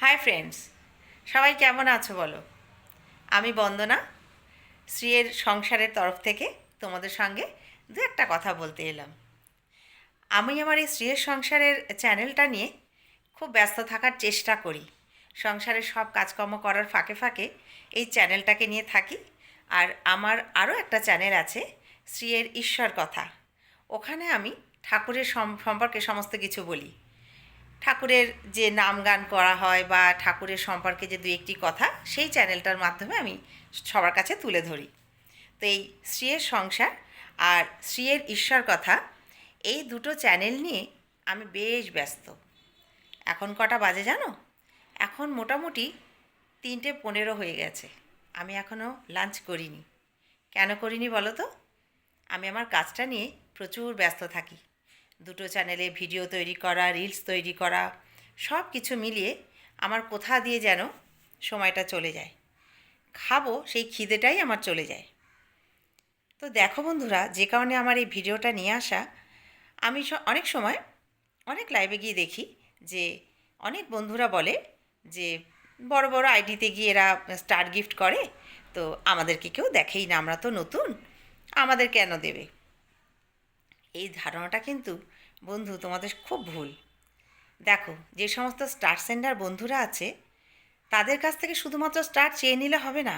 Hi friends সবাই কেমন আছো বলো? আমি বন্দনা, শ্রীয়ের সংসারের তরফ থেকে তোমাদের সঙ্গে দু একটা কথা বলতে এলাম। আমি আমার এই শ্রীয়ের সংসারের চ্যানেলটা নিয়ে খুব ব্যস্ত থাকার চেষ্টা করি। সংসারের সব কাজকর্ম করার ফাঁকে ফাঁকে এই চ্যানেলটাকে নিয়ে থাকি। আর আমার আরও একটা চ্যানেল আছে, শ্রীয়ের ঈশ্বর কথা। ওখানে আমি ঠাকুরের সম্পর্কে সমস্ত কিছু বলি। ঠাকুরের যে নাম গান করা হয় বা ঠাকুরের সম্পর্কে যে দু একটি কথা, সেই চ্যানেলটার মাধ্যমে আমি সবার কাছে তুলে ধরি। তো এই শ্রীয়ের সংসার আর শ্রীয়ের ঈশ্বর কথা, এই দুটো চ্যানেল নিয়ে আমি বেশ ব্যস্ত। এখন কটা বাজে জানো? এখন মোটামুটি তিনটে পনেরো হয়ে গেছে। আমি এখনও লাঞ্চ করিনি। কেন করিনি বলো তো? আমি আমার কাজটা নিয়ে প্রচুর ব্যস্ত থাকি। দুটো চ্যানেলে ভিডিও তৈরি করা রিলস তৈরি করা, সব কিছু মিলিয়ে আমার কোথা দিয়ে যেন সময়টা চলে যায়। খাব, সেই খিদেটাই আমার চলে যায়। তো দেখো বন্ধুরা, যে কারণে আমার এই ভিডিওটা নিয়ে আসা, আমি অনেক সময় অনেক লাইভে গিয়ে দেখি যে অনেক বন্ধুরা বলে যে বড় বড় আইডিতে গিয়ে এরা স্টার গিফট করে, তো আমাদেরকে কেউ দেখেই না, আমরা তো নতুন, আমাদের কেন দেবে? এই ধারণাটা কিন্তু, বন্ধু, তোমাদের খুব ভুল। দেখো, যে সমস্ত স্টার সেন্ডার বন্ধুরা আছে, তাদের কাছ থেকে শুধুমাত্র স্টার চেয়ে নিলে হবে না,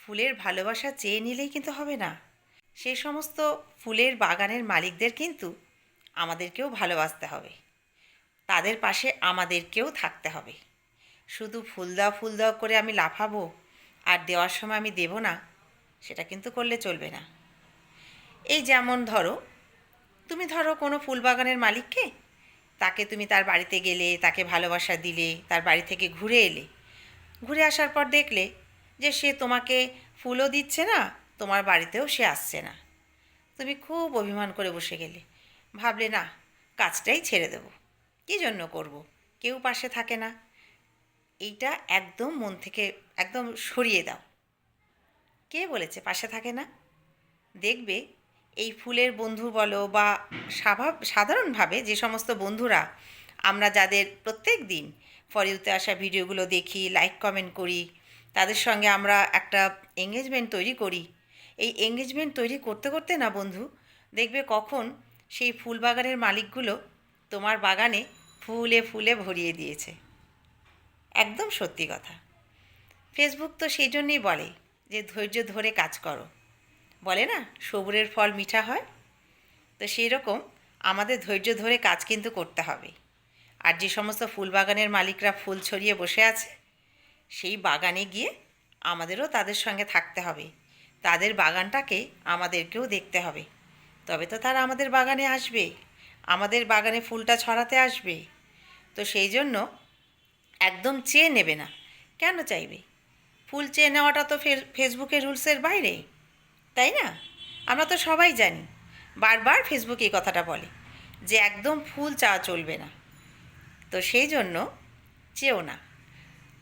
ফুলের ভালোবাসা চেয়ে নিলেই কিন্তু হবে না। সেই সমস্ত ফুলের বাগানের মালিকদের কিন্তু আমাদেরকেও ভালোবাসতে হবে। তাদের পাশে আমাদেরকেও থাকতে হবে। শুধু ফুল দাও ফুল দাও করে আমি লাফাবো আর দেওয়ার সময় আমি দেব না, সেটা কিন্তু করলে চলবে না। এই যেমন ধরো তুমি ধরো কোনো ফুলবাগানের মালিককে, তাকে তুমি তার বাড়িতে গেলে, তাকে ভালোবাসা দিলে, তার বাড়ি থেকে ঘুরে এলে। ঘুরে আসার পর দেখলে যে সে তোমাকে ফুলও দিচ্ছে না, তোমার বাড়িতেও সে আসছে না। তুমি খুব অভিমান করে বসে গেলে। ভাবলে, না, কাজটাই ছেড়ে দেবো। কী জন্য করব? কেউ পাশে থাকে না। এইটা একদম মন থেকে একদম সরিয়ে দাও। কে বলেছে পাশে থাকে না? দেখবে এই ফুলের বন্ধু বলো বা স্বাভাব, সাধারণভাবে যে সমস্ত বন্ধুরা আমরা যাদের প্রত্যেক দিন ফরিউতে আসা ভিডিওগুলো দেখি লাইক কমেন্ট করি, তাদের সঙ্গে আমরা একটা এঙ্গেজমেন্ট তৈরি করি। এই এঙ্গেজমেন্ট তৈরি করতে করতে না বন্ধু, দেখবে কখন সেই ফুল বাগানের মালিকগুলো তোমার বাগানে ফুলে ফুলে ভরিয়ে দিয়েছে। একদম সত্যি কথা। ফেসবুক তো সেই জন্যই বলে যে ধৈর্য ধরে কাজ করো। বলে না, সবুরের ফল মিঠা হয়? তো সেই রকম আমাদের ধৈর্য ধরে কাজ কিন্তু করতে হবে। আর যে সমস্ত ফুল বাগানের মালিকরা ফুল ছড়িয়ে বসে আছে, সেই বাগানে গিয়ে আমাদেরও তাদের সঙ্গে থাকতে হবে। তাদের বাগানটাকে আমাদেরকেও দেখতে হবে। তবে তো তারা আমাদের বাগানে আসবে, আমাদের বাগানে ফুলটা ছড়াতে আসবে। তো সেই জন্য একদম চেয়ে নেবে না। কেন চাইবে? ফুল চেয়ে নেওয়াটা তো ফে- ফেসবুকের রুলসের বাইরে। তাই না? আমরা তো সবাই জানি। বারবার ফেসবুক এই কথাটা বলে যে একদম ফুল চাওয়া চলবে না। তো সেই জন্য চেও না।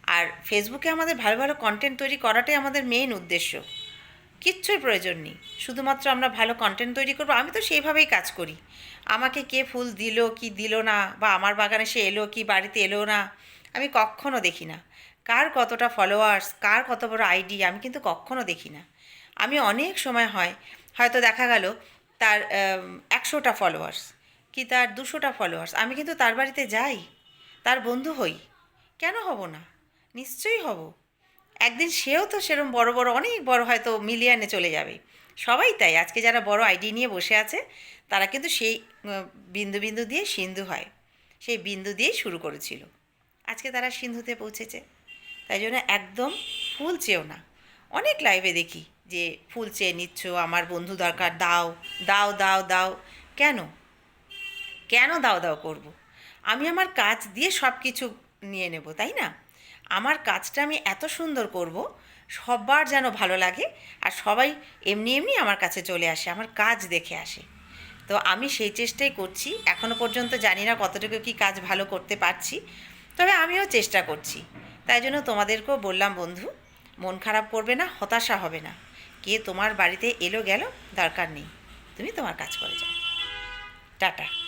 আর ফেসবুকে আমাদের ভালো ভালো কন্টেন্ট তৈরি করাটাই আমাদের মেইন উদ্দেশ্য। কিচ্ছুর প্রয়োজন নেই। শুধুমাত্র আমরা ভালো কন্টেন্ট তৈরি করব। আমি তো সেইভাবেই কাজ করি। আমাকে কে ফুল দিল, কি দিল না, বা আমার বাগানে সে এলো, কি বাড়িতে এলো না, আমি কখনো দেখি না। কার কতটা ফলোয়ার্স কার কত বড় আইডি আমি কিন্তু কখনো দেখি না। আমি অনেক সময় হয়, হয়তো দেখা গেল তার একশোটা ফলোয়ার্স কি তার দুশোটা ফলোয়ার্স আমি কিন্তু তার বাড়িতে যাই, তার বন্ধু হই, কেন হব না? নিশ্চয়ই হব। একদিন সেও তো সেরকম বড় বড়, অনেক বড় হয়তো মিলিয়নে চলে যাবে। সবাই তাই, আজকে যারা বড় আইডি নিয়ে বসে আছে, তারা কিন্তু সেই বিন্দু বিন্দু দিয়ে সিন্ধু হয়। সেই বিন্দু দিয়েই শুরু করেছিল। আজকে তারা সিন্ধুতে পৌঁছেছে। তাই জন্য একদম ফুল চেয়েও না। অনেক লাইভে দেখি যে ফুল চেয়ে নিচ্ছ, আমার বন্ধু দরকার, দাও দাও দাও দাও। কেন? কেন দাও দাও করব। আমি আমার কাজ দিয়ে সব কিছু নিয়ে নেব, তাই না? আমার কাজটা আমি এত সুন্দর করব, সবার যেন ভালো লাগে, আর সবাই এমনি এমনি আমার কাছে চলে আসে, আমার কাজ দেখে আসে। তো আমি সেই চেষ্টাই করছি এখনও পর্যন্ত জানি না কতটুকু কি কাজ ভালো করতে পারছি, তবে আমিও চেষ্টা করছি। তাই জন্য তোমাদেরকেও বললাম, বন্ধু মন খারাপ করবে না, হতাশা হবে না। কে তোমার বাড়িতে এলো গেল, দরকার নেই। তুমি তোমার কাজ করে যাও। টাটা।